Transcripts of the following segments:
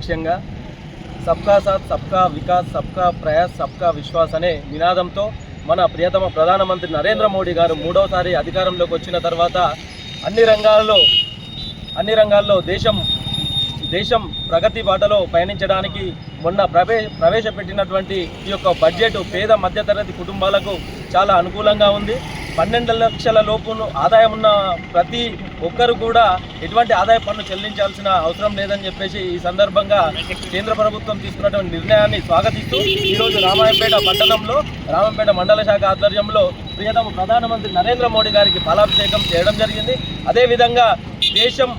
లక్ష్యంగా సబ్కా సాత్ సబ్కా వికాస్ సబ్కా ప్రయాస్ సబ్కా విశ్వాస్ అనే నినాదంతో మన ప్రియతమ ప్రధానమంత్రి నరేంద్ర మోడీ గారు మూడవసారి అధికారంలోకి వచ్చిన తర్వాత అన్ని రంగాల్లో అన్ని రంగాల్లో దేశం దేశం ప్రగతి బాటలో పయనించడానికి మొన్న ప్రవే ప్రవేశపెట్టినటువంటి ఈ యొక్క బడ్జెట్ పేద మధ్యతరగతి కుటుంబాలకు చాలా అనుకూలంగా ఉంది. పన్నెండు లక్షల లోపును ఆదాయం ఉన్న ప్రతి ఒక్కరు కూడా ఎటువంటి ఆదాయ పన్ను చెల్లించాల్సిన అవసరం లేదని చెప్పేసి ఈ సందర్భంగా కేంద్ర ప్రభుత్వం తీసుకున్నటువంటి నిర్ణయాన్ని స్వాగతిస్తూ ఈరోజు రామాయంపేట పట్టణంలో రామంపేట మండల శాఖ ఆధ్వర్యంలో ప్రియతమ ప్రధానమంత్రి నరేంద్ర మోడీ గారికి ఫలాభిషేకం చేయడం జరిగింది. అదేవిధంగా దేశం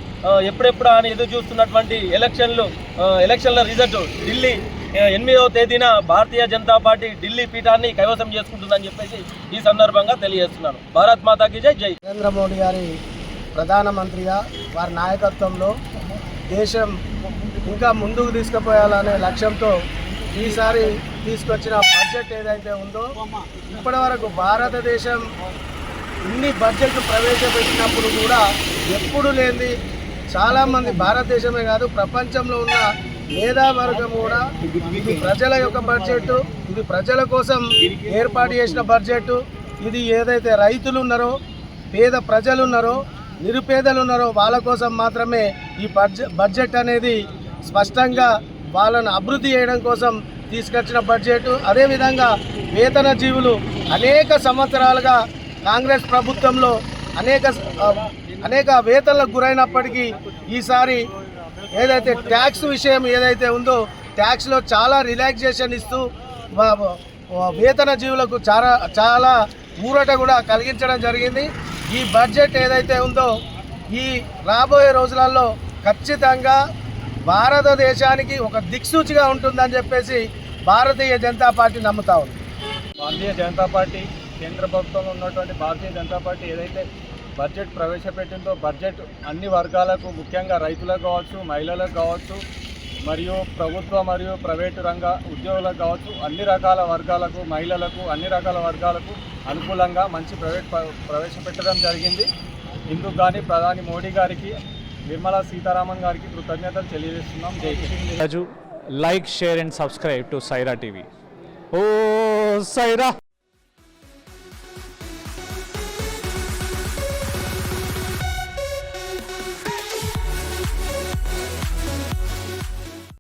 ఎప్పుడెప్పుడా అని ఎదురు చూస్తున్నటువంటి ఎలక్షన్లు ఎలక్షన్ల రిజల్ట్ ఢిల్లీ ఎనిమిదవ తేదీన భారతీయ జనతా పార్టీ ఢిల్లీ పీఠాన్ని కైవసం చేసుకుంటుందని చెప్పేసి ఈ సందర్భంగా తెలియజేస్తున్నాను. భారత్ మాతాకి జై జై. నరేంద్ర మోడీ గారి ప్రధానమంత్రిగా వారి నాయకత్వంలో దేశం ఇంకా ముందుకు తీసుకుపోయాలనే లక్ష్యంతో ఈసారి తీసుకొచ్చిన బడ్జెట్ ఏదైతే ఉందో ఇప్పటివరకు భారతదేశం ఇన్ని బడ్జెట్ ప్రవేశపెట్టినప్పుడు కూడా ఎప్పుడు లేని చాలామంది భారతదేశమే కాదు ప్రపంచంలో ఉన్న మేధావర్గం కూడా ఇది ప్రజల యొక్క బడ్జెట్ ఇది ప్రజల కోసం ఏర్పాటు చేసిన బడ్జెట్ ఇది ఏదైతే రైతులు ఉన్నారో పేద ప్రజలు ఉన్నారో నిరుపేదలు ఉన్నారో వాళ్ళ కోసం మాత్రమే ఈ బడ్జెట్ బడ్జెట్ అనేది స్పష్టంగా వాళ్ళను అభివృద్ధి చేయడం కోసం తీసుకొచ్చిన బడ్జెట్ అదేవిధంగా వేతన జీవులు అనేక సంవత్సరాలుగా కాంగ్రెస్ ప్రభుత్వంలో అనేక అనేక వేతనలకు గురైనప్పటికీ ఈసారి ఏదైతే ట్యాక్స్ విషయం ఏదైతే ఉందో ట్యాక్స్లో చాలా రిలాక్సేషన్ ఇస్తూ వేతన జీవులకు చాలా చాలా ఊరట కూడా కలిగించడం జరిగింది. ఈ బడ్జెట్ ఏదైతే ఉందో ఈ రాబోయే రోజులలో ఖచ్చితంగా భారతదేశానికి ఒక దిక్సూచిగా ఉంటుందని చెప్పేసి భారతీయ జనతా పార్టీ నమ్ముతా ఉంది. భారతీయ జనతా పార్టీ కేంద్ర ప్రభుత్వంలో ఉన్నటువంటి భారతీయ జనతా పార్టీ ఏదైతే బడ్జెట్ ప్రవేశపెట్టిందో బడ్జెట్ అన్ని వర్గాలకు ముఖ్యంగా రైతులకు కావచ్చు మహిళలకు కావచ్చు మరియు ప్రభుత్వ మరియు ప్రైవేటు రంగ ఉద్యోగులకు కావచ్చు అన్ని రకాల వర్గాలకు మహిళలకు అన్ని రకాల వర్గాలకు అనుకూలంగా మంచి ప్రైవేట్ ప్రవేశపెట్టడం జరిగింది. ఇందుకు కానీ ప్రధాని మోడీ గారికి నిర్మలా సీతారామన్ గారికి కృతజ్ఞతలు తెలియజేస్తున్నాం. జై Raju like share and subscribe to Saira TV. Oh Sye Raa!